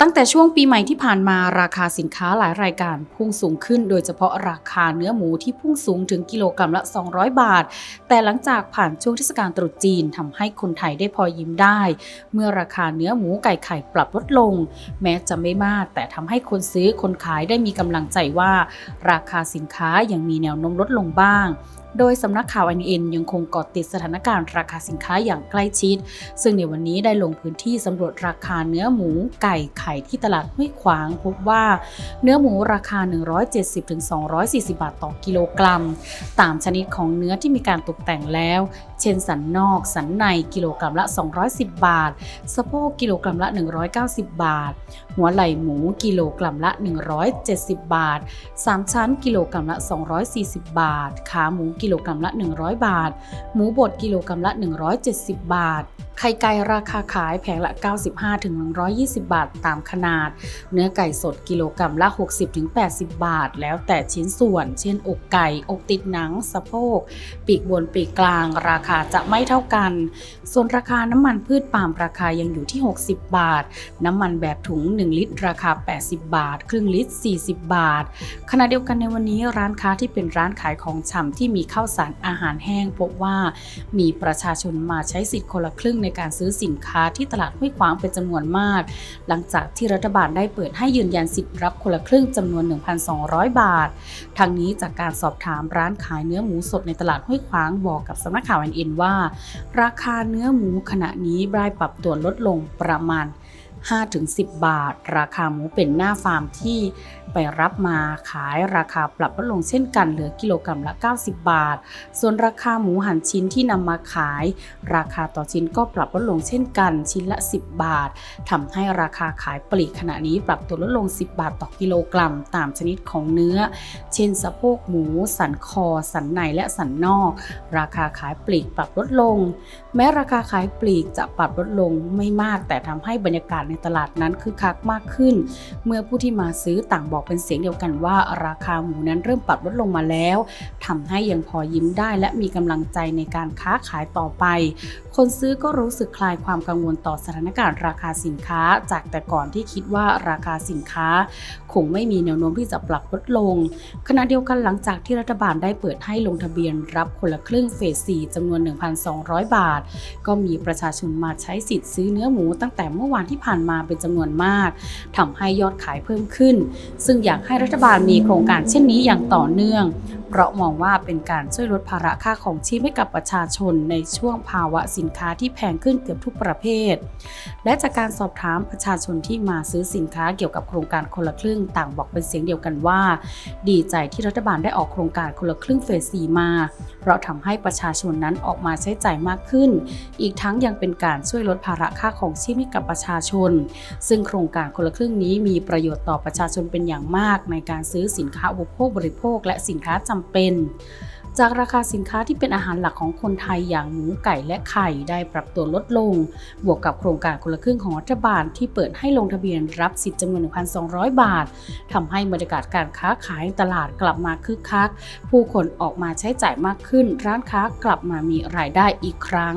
ตั้งแต่ช่วงปีใหม่ที่ผ่านมาราคาสินค้าหลายรายการพุ่งสูงขึ้น โดยเฉพาะราคาเนื้อหมูที่พุ่งสูงถึงกิโลกรัมละ 200 บาท แต่หลังจากผ่านช่วงเทศกาลตรุษจีนทำให้คนไทยได้พอยิ้มได้ เมื่อราคาเนื้อหมูไก่ไข่ปรับลดลง แม้จะไม่มาก แต่ทำให้คนซื้อคนขายได้มีกำลังใจว่า ราคาสินค้ายังมีแนวโน้มลดลงบ้าง โดยสำนักข่าว NN ยังคงเกาะติดสถานการณ์ราคาสินค้าอย่างใกล้ชิด ซึ่งในวันนี้ได้ลงพื้นที่สำรวจราคาเนื้อหมูไก่ไข่ที่ตลาดห้วยขวาง พบว่าเนื้อหมูราคา 170-240 บาทต่อกิโลกรัม ตามชนิดของเนื้อที่มีการตกแต่งแล้วเช่นสันนอก สันในกิโลกรัมละ 210 บาท สะโพกกิโลกรัมละ 190 บาท หัวไหล่หมูกิโลกรัมละ 170 บาท 3 ชั้นกิโลกรัมละ 240 บาท ขาหมูกิโลกรัมละ 100 บาท หมูบดกิโลกรัมละ 170 บาท ไข่ไก่ราคาขายแผงละ 95ถึง120 บาทตามขนาด เนื้อไก่สดกิโลกรัมละ 60ถึง80 บาท แล้วแต่ชิ้นส่วน เช่น อกไก่ อกติดหนัง สะโพก ปีกบนปีกกลาง ราคาจะไม่เท่ากัน ส่วนราคาน้ำมันพืชปาล์มราคายังอยู่ที่ 60 บาท น้ำมันแบบถุง 1 ลิตร ราคา 80 บาท ครึ่งลิตร 40 บาท ขณะเดียวกันในวันนี้ร้านค้าที่เป็นร้านขายของชำที่มีข้าวสารอาหารแห้งพบว่ามีประชาชนมาใช้สิทธิ์คนละครึ่งในการซื้อสินค้าที่ตลาดห้วยขวางเป็นจำนวนมาก หลังจากที่รัฐบาลได้เปิดให้ยืนยันสิทธิ์รับคนละครึ่งจำนวน 1,200 บาท ทางนี้จากการสอบถามร้านขายเนื้อหมูสดในตลาดห้วยขวางบอกกับสำนักข่าวเอ็นว่า ราคาเนื้อหมูขณะนี้รายปรับตัวลดลงประมาณ 5-10 บาท ราคาหมูเป็นหน้าฟาร์มที่ไปรับมาขายราคาปรับลดลงเช่นกันเหลือกิโลกรัมละ 90 บาท ส่วนราคาหมูหั่นชิ้นที่นำมาขาย ราคาต่อชิ้นก็ปรับลดลงเช่นกันชิ้นละ 10 บาททำให้ราคาขายปลีกขณะนี้ปรับตัวลดลง 10 บาทต่อกิโลกรัม ตามชนิดของเนื้อ เช่นสะโพกหมู สันคอ สันในและสันนอก ราคาขายปลีกปรับลดลง แม้ราคาขายปลีกจะปรับลดลงไม่มากแต่ทำให้บรรยากาศในตลาดนั้นคึกคักมากขึ้น เมื่อผู้ที่มาซื้อต่างบอกเป็นเสียงเดียวกันว่า ราคาหมูนั้นเริ่มปรับลดลงมาแล้วทำให้ยังพอยิ้มได้ และมีกำลังใจในการค้าขายต่อไป คนซื้อก็รู้สึกคลายความกังวลต่อสถานการณ์ราคาสินค้า จากแต่ก่อนที่คิดว่าราคาสินค้า คงไม่มีแนวโน้มที่จะปรับลดลง ขณะเดียวกันหลังจากที่รัฐบาลได้เปิดให้ลงทะเบียนรับคนละครึ่งเฟส 4จำนวน 1,200 บาท ก็มีประชาชนมาใช้สิทธิ์ซื้อเนื้อหมูตั้งแต่เมื่อวานที่ผ่านมาเป็นจำนวนมากทำให้ยอดขายเพิ่มขึ้น ซึ่งอยากให้รัฐบาลมีโครงการเช่นนี้อย่างต่อเนื่องเพราะมองว่าเป็นการช่วยลดภาระค่าของชีพให้กับประชาชนในช่วงภาวะสินค้าที่แพงขึ้นเกือบทุกประเภท และจากการสอบถามประชาชนที่มาซื้อสินค้าเกี่ยวกับโครงการคนละครึ่งต่างบอกเป็นเสียงเดียวกันว่า ดีใจที่รัฐบาลได้ออกโครงการคนละครึ่งเฟสสีมา เพราะทำให้ประชาชนนั้นออกมาใช้จ่ายมากขึ้น อีกทั้งยังเป็นการช่วยลดภาระค่าของชีพให้กับประชาชน ซึ่งโครงการคนละครึ่งนี้มีประโยชน์ต่อประชาชนเป็นอย่างมาก ในการซื้อสินค้าอุปโภคบริโภค และสินค้าจำเป็น จากราคาสินค้าที่เป็นอาหารหลักของคนไทยอย่างหมูไก่และไข่ได้ปรับตัวลดลง บวกกับโครงการคนละครึ่งของรัฐบาลที่เปิดให้ลงทะเบียนรับสิทธิ์จำนวน 1,200 บาททำให้บรรยากาศการค้าขายตลาดกลับมาคึกคัก ผู้คนออกมาใช้จ่ายมากขึ้น ร้านค้ากลับมามีรายได้อีกครั้ง